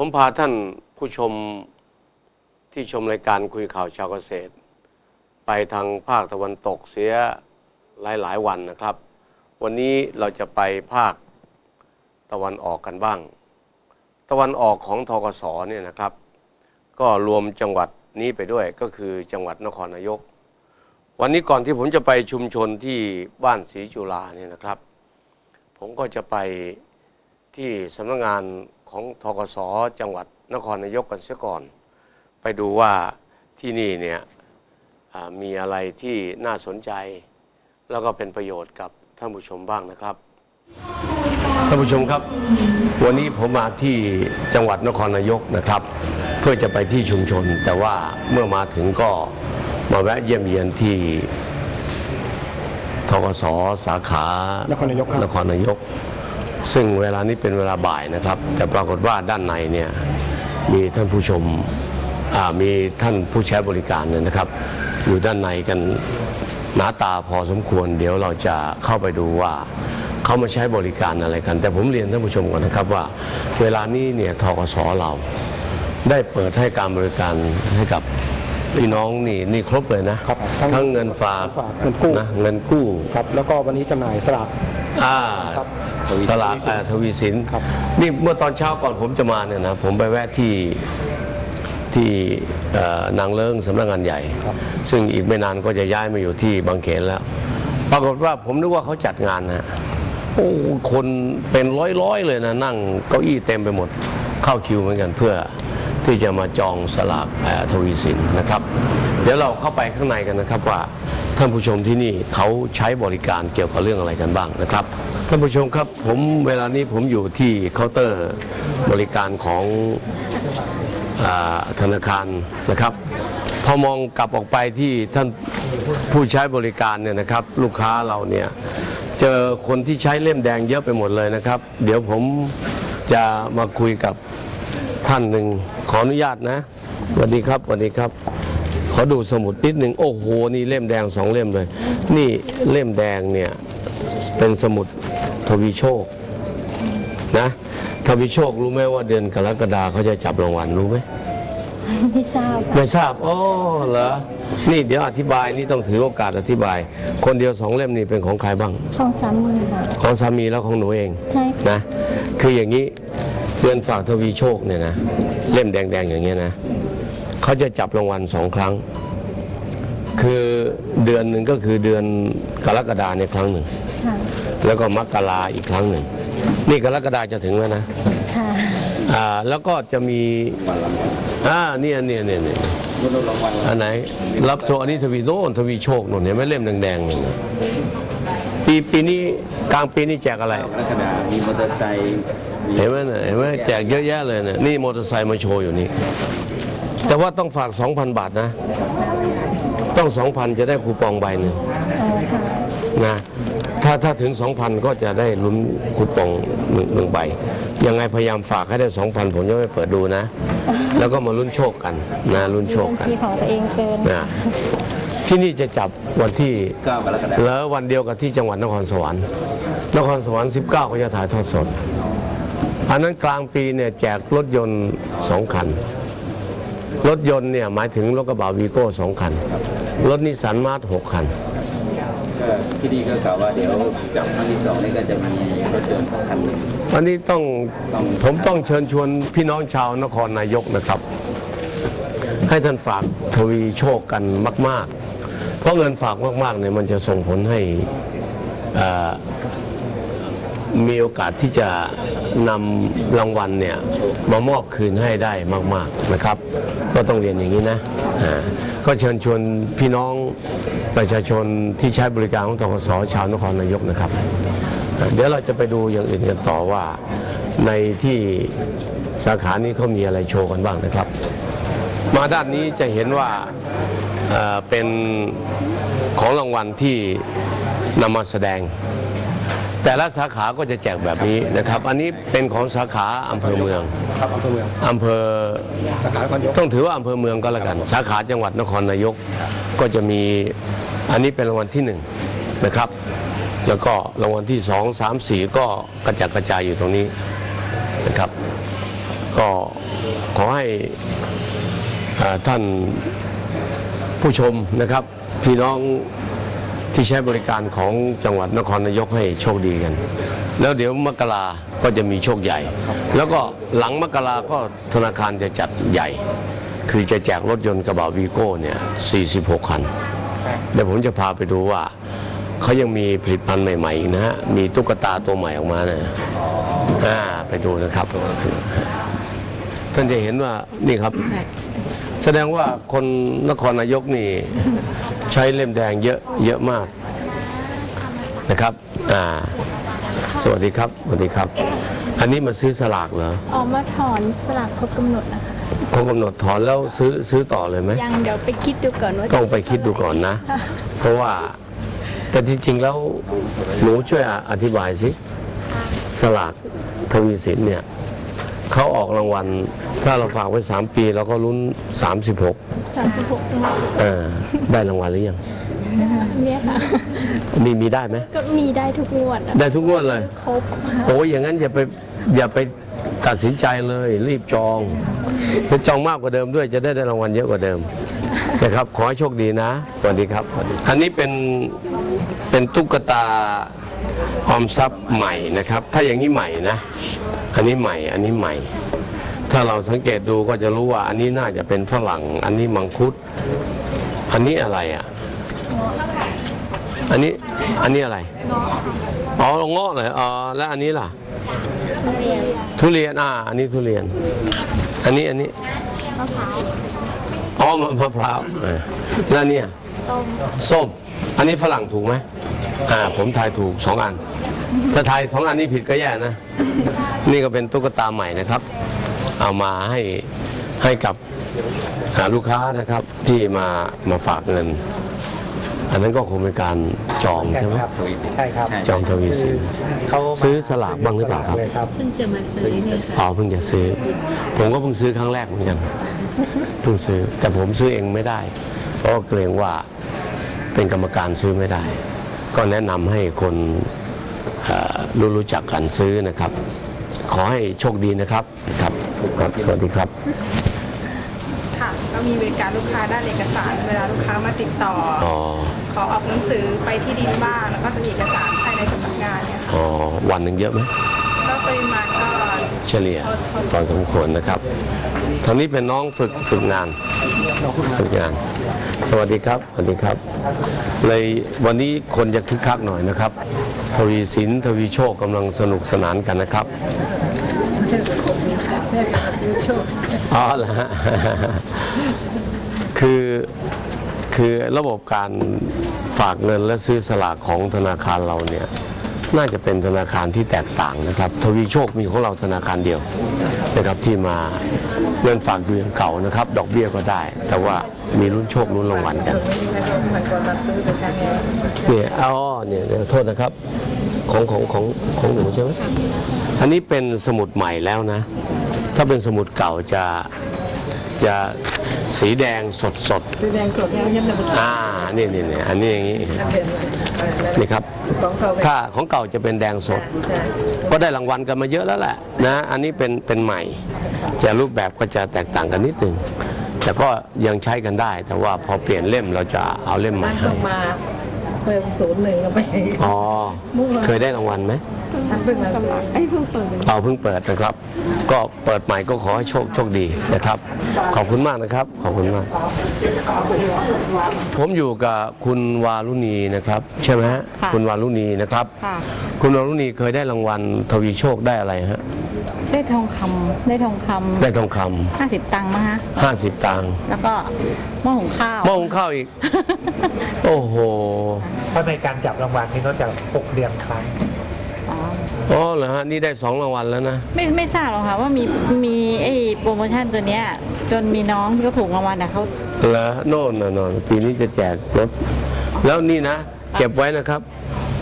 ผมพาท่านผู้ชมที่ชมรายการคุยข่าวชาวเกษตร ไปทางภาคตะวันตกเสียหลายๆวันนะครับ วันนี้เราจะไปภาคตะวันออกกันบ้าง ตะวันออกของทกศเนี่ยนะครับ ก็รวมจังหวัดนี้ไปด้วยก็คือจังหวัดนครนายก วันนี้ก่อนที่ผมจะไปชุมชนที่บ้านศรีจุฬาเนี่ยนะครับ ผมก็จะไปที่สำนักงาน ของทกศจังหวัดนครนายกกันเสียก่อน ไปดูว่าที่นี่เนี่ยอ่ามีอะไรที่น่าสนใจ แล้วก็เป็นประโยชน์กับท่านผู้ชมบ้างนะครับท่านผู้ชมครับ วันนี้ผมมาที่จังหวัดนครนายกนะครับ เพื่อจะไปที่ชุมชน แต่ว่าเมื่อมาถึงก็มาแวะเยี่ยมเยียนที่ทกศสาขานครนายกครับนครนายก ซึ่งเวลานี้เป็นเวลาบ่ายนะครับ แต่ปรากฏว่าด้านในเนี่ยมีท่านผู้ชมอ่ามีท่านผู้ใช้บริการเนี่ยนะครับ อยู่ด้านในกันหนาตาพอสมควร เดี๋ยวเราจะเข้าไปดูว่าเขามาใช้บริการอะไรกัน แต่ผมเรียนท่านผู้ชมก่อนนะครับว่า เวลานี้เนี่ยทกศเราได้เปิดให้การบริการให้กับพี่น้องนี่นี่ครบเลยนะครับทั้งทั้งเงินฝากฝากเงินกู้นะเงินกู้ครับแล้วก็วันนี้จำหน่ายสลาก อ่าครับตลาดอ่าทวีสินครับ นี่เมื่อตอนเช้าก่อนผมจะมาเนี่ยนะผมไปแวะที่ที่เอ่อนางเลิ้งสำนักงานใหญ่ ซึ่งอีกไม่นานก็จะย้ายมาอยู่ที่บางเขนแล้ว ปรากฏว่าผมนึกว่าเขาจัดงานนะโอ้คนเป็นร้อยๆเลยนะ นั่งเก้าอี้เต็มไปหมดเข้าคิวเหมือนกันเพื่อที่จะมาจองสลากเอ่อทวีสินนะครับ เดี๋ยวเราเข้าไปข้างในกันนะครับว่า ท่านผู้ชมที่นี่เขาใช้บริการเกี่ยวกับเรื่องอะไรกันบ้างนะครับท่านผู้ชมครับผมเวลานี้ผมอยู่ที่เคาน์เตอร์บริการของอธนาคารนะครับ พอมองกลับออกไปที่ท่านผู้ใช้บริการเนี่ยนะครับ ลูกค้าเราเนี่ยเจอคนที่ใช้เล่มแดงเยอะไปหมดเลยนะครับ เดี๋ยวผมจะมาคุยกับท่านหนึ่งขออนุญาตนะสวัสดีครับสวัสดีครับ อดูสมุดนิดหนึ่งโอ้โหนี่เล่มแดงสองเล่มเลย นี่เล่มแดงเนี่ยเป็นสมุดทวีโชคนะทวีโชครู้ไหมว่าเดือนกรกฎาเขาจะจับรางวัลรู้ไหมไม่ทราบค่ะไม่ทราบอ๋อเหรอนี่เดี๋ยวอธิบายนี่ต้องถือโอกาสอธิบาย คนเดียวสองเล่มนี่เป็นของใครบ้าง ของสามีค่ะของสามีแล้วของหนูเอง ใช่ค่ะนะ คืออย่างนี้เดือนฝากทวีโชคเนี่ยนะ เล่มแดงๆอย่างเงี้ยนะ เขาจะจับรางวัลสองครั้ง คือเดือนหนึ่งก็คือเดือนกรกฎาเนี่ยครั้งหนึ่งค่ะแล้วก็มกราอีกครั้งหนึ่ง นี่กรกฎาจะถึงแล้วนะค่ะอ่าแล้วก็จะมีอ่าเนี่ยเนี่ยเนี่ยเนี่ยอันไหน รับโทรอันนี้ทวีโน่นทวีโชคโน่นเห็นไหมเล่มแดงๆเนี่ยนะปีปีนี้กลางปีนี้แจกอะไรกรกฎามีมอเตอร์ไซค์มีเห็นไหมน่ะเห็นไหมแจกเยอะแยะเลยเนี่ยนี่มอเตอร์ไซค์มาโชว์อยู่นี่ แต่ว่าต้องฝาก 2,000 บาทนะ ต้อง 2,000 จะได้คูปองใบหนึ่งอ๋อค่ะนะถ้าถ้าถึง 2,000 ก็จะได้ลุ้นคูปองหนึ่งหนึ่งใบ ยังไงพยายามฝากให้ได้ 2,000 ผมจะไม่เปิดดูนะ แล้วก็มาลุ้นโชคกันนะลุ้นโชคบัญกันชีของตัวเองเกินนะที่นี่จะจับวันที่9กรกฎาคมแล้ววันเดียวกับที่จังหวัดนครสวรรค์ นครสวรรค์ 19 ก็จะถ่ายทอดสด อันนั้นกลางปีเนี่ยแจกรถยนต์สองคัน รถยนต์เนี่ยหมายถึงรถกระบะวีโก้สองคัน รถนิสสันมาร์ทหกคันก็ที่นี่ก็กล่าวว่าเดี๋ยวจับครั้งที่สองนี่ก็จะมีรถยนต์คันหนึ่งวันนี้ต้องผมต้องเชิญชวนพี่น้องชาวนครนายกนะครับ ให้ท่านฝากทวีโชคกันมาก ๆ เพราะเงินฝากมากๆเนี่ยมันจะส่งผลให้เอ่อมีโอกาสที่จะนำรางวัลเนี่ยมามอบคืนให้ได้มาก ๆนะครับ ก็ต้องเรียนอย่างนี้นะก็เชิญชวนพี่น้องประชาชนที่ใช้บริการของทกสชาวนครนายกนะครับ เดี๋ยวเราจะไปดูอย่างอื่นกันต่อว่าในที่สาขานี้เขามีอะไรโชว์กันบ้างนะครับ มาด้านนี้จะเห็นว่าเป็นของรางวัลที่นำมาแสดง แต่ละสาขาก็จะแจกแบบนี้นะครับ อันนี้เป็นของสาขาอำเภอเมืองครับอำเภอเมืองอำเภอสาขานครนายกต้องถือว่าอำเภอเมืองก็แล้วกัน สาขาจังหวัดนครนายกก็จะมีอันนี้เป็นรางวัลที่หนึ่งนะครับ แล้วก็รางวัลที่สองสามสี่ก็กระจัดกระจายอยู่ตรงนี้นะครับ ก็ขอให้อ่าท่านผู้ชมนะครับพี่น้อง ที่ใช้บริการของจังหวัดนครนายกให้โชคดีกัน แล้วเดี๋ยวมกราก็จะมีโชคใหญ่ แล้วก็หลังมกราก็ธนาคารจะจัดใหญ่ คือจะแจกรถยนต์กระบะวีโก้เนี่ย 46 คัน เดี๋ยวผมจะพาไปดูว่าเขายังมีผลิตภัณฑ์ใหม่ๆนะฮะ มีตุ๊กตาตัวใหม่ออกมานะอ่าไปดูนะครับ ท่านจะเห็นว่านี่ครับ แสดงว่าคนนครนายกนี่ ใช้เล่มแดงเยอะเยอะมากนะครับ อ่า สวัสดีครับ สวัสดีครับ อันนี้มาซื้อสลากเหรอ ออกมาถอนสลากครบกำหนดนะคะเขากำหนดถอนแล้วซื้อซื้อต่อเลยไหม ยังเดี๋ยวไปคิดดูก่อนว่าจะต้องไปคิดดูก่อนนะ เพราะว่าแต่จริงๆแล้วหนูช่วยอธิบายสิ สลากทวีสินเนี่ย เขาออกรางวัล ถ้าเราฝากไว้สามปีเราก็ลุ้น 36 สามสิบหกจังหวัดเออได้รางวัลหรือยัง เนี่ยค่ะ มีมีได้ไหม ก็มีได้ทุกงวดอะได้ทุกงวดเลย ครบค่ะโอ้ยอย่างนั้นอย่าไปอย่าไปตัดสินใจเลย รีบจองไปจองมากกว่าเดิมด้วยจะได้ได้รางวัลเยอะกว่าเดิมนะครับ ขอให้โชคดีนะสวัสดีครับอันนี้เป็นเป็นตุ๊กตาออมทรัพย์ใหม่นะครับ ถ้าอย่างนี้ใหม่นะ อันนี้ใหม่ อันนี้ใหม่ ถ้าเราสังเกตดูก็จะรู้ว่า อันนี้น่าจะเป็นฝรั่ง อันนี้มังคุด อันนี้อะไรอะ อันนี้ อันนี้อะไร อ๋อเงาะเลยอ๋อแล้วอันนี้ล่ะ ทุเรียน อ่า อันนี้ทุเรียน อันนี้ อันนี้อ๋อมะมะพร้าวเออแล้วเนี่ย ส้ม อันนี้ฝรั่งถูกไหมอ่า ผมทายถูกสองอัน ถ้าทายสองอันนี้ผิดก็แย่นะ นี่ก็เป็นตุ๊กตาใหม่นะครับ เอามาให้ให้กับอ่าลูกค้านะครับที่มามาฝากเงิน อันนั้นก็คงเป็นการจองใช่ไหมครับใช่ครับจองทวีสินเขามาซื้อสลากบ้างหรือเปล่าครับเลยครับเพิ่งจะมาซื้อเนี่ยค่ะอ๋อเพิ่งจะซื้อ ผมก็เพิ่งซื้อครั้งแรกเหมือนกันเพิ่งซื้อแต่ผมซื้อเองไม่ได้ เพราะว่าเกรงว่าเป็นกรรมการซื้อไม่ได้ ก็แนะนำให้คนเอ่อ รู้รู้จักกันซื้อนะครับ ขอให้โชคดีนะครับครับครับ สวัสดีครับ ค่ะก็มีบริการลูกค้าด้านเอกสาร เวลาลูกค้ามาติดต่อออ๋อขอออกหนังสือไปที่ดินบ้างแล้วก็จะมีเอกสารภายในสำนักงานเนี่ยค่ะอ๋อวันหนึ่งเยอะไหมก็ปริมาณก็ เฉลี่ยพอสมควรนะครับทางนี้เป็นน้องฝึกฝึกงาน ฝึกงานสวัสดีครับสวัสดีครับเลยวันนี้คนจะคึกคักหน่อยนะครับ ทวีสินทวีโชคกำลังสนุกสนานกันนะครับอ๋อเหรอฮะคือคือระบบการฝากเงินและซื้อสลากของธนาคารเราเนี่ย น่าจะเป็นธนาคารที่แตกต่างนะครับทวีโชคมีของเราธนาคารเดียวนะครับที่มาเงินฝากอยู่อย่างเก่านะครับ ดอกเบี้ยก็ได้ แต่ว่ามีรุ่นโชครุ่นรางวัลกันเนี่ยอ๋อเนี่ยโทษนะครับของของของของหนูใช่ไหมอันนี้เป็นสมุดใหม่แล้วนะ ถ้าเป็นสมุดเก่าจะจะ สีแดงสดสดสีแดงสดอ่านี่นี่นี่อันนี้อย่างนี้นี่ครับถ้าของเก่าจะเป็นแดงสด ก็ได้รางวัลกันมาเยอะแล้วแหละนะอันนี้เป็นเป็นใหม่ จะรูปแบบก็จะแตกต่างกันนิดนึงแต่ก็ยังใช้กันได้ แต่ว่าพอเปลี่ยนเล่มเราจะเอาเล่มใหม่ให้มา เพิ่มศูนย์หนึ่งก็ไปอ๋อ เคยได้รางวัลไหมเพิ่งมาซื้อไอ้เพิ่งเปิดเราเพิ่งเปิดนะครับ ก็เปิดใหม่ก็ขอให้โชคโชคดีนะครับ ขอบคุณมากนะครับ ขอบคุณมาก ผมอยู่กับคุณวารุณีนะครับ ใช่ไหมฮะค่ะคุณวารุณีนะครับค่ะคุณวารุณีเคยได้รางวัลทวีโชคได้อะไรฮะได้ทองคำได้ทองคได้ทองคำห้าสิบตังค์มั้งฮะำห้าสิบตังค์แล้วก็หม้อหุงข้าวหม้อหุงข้าวอีก โอ้โห เพราะในการจับรางวัลนี่เขาจะ6เดือนครั้ง อ๋ออ๋อเหรอฮะนี่ได้สองรางวัลแล้วนะ ไม่ไม่ทราบหรอกค่ะว่ามีมีไอ้โปรโมชั่นตัวเนี้ย จนมีน้องที่เขาถูกรางวัลนะเขาเหรอโน่นน่ะโน่นปีนี้จะแจกรถแล้วนี่นะ เก็บไว้นะครับ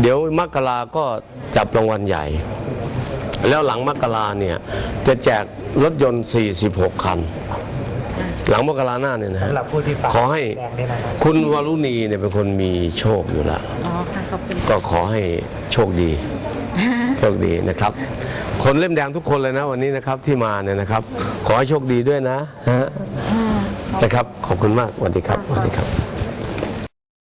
เดี๋ยวมกราก็จับรางวัลใหญ่ แล้วหลังมกราเนี่ย จะแจกรถยนต์ 46 คัน หลังมกราหน้าเนี่ยนะฮะสำหรับผู้ที่ฝากขอให้แดงนี่นะครับ คุณวารุณีเนี่ยเป็นคนมีโชคอยู่แล้ว อ๋อค่ะขอบคุณก็ขอให้โชคดี โชคดีนะครับ คนเล่มแดงทุกคนเลยนะวันนี้นะครับที่มาเนี่ยนะครับ ขอให้โชคดีด้วยนะฮะนะครับ ขอบคุณมากสวัสดีครับสวัสดีครับ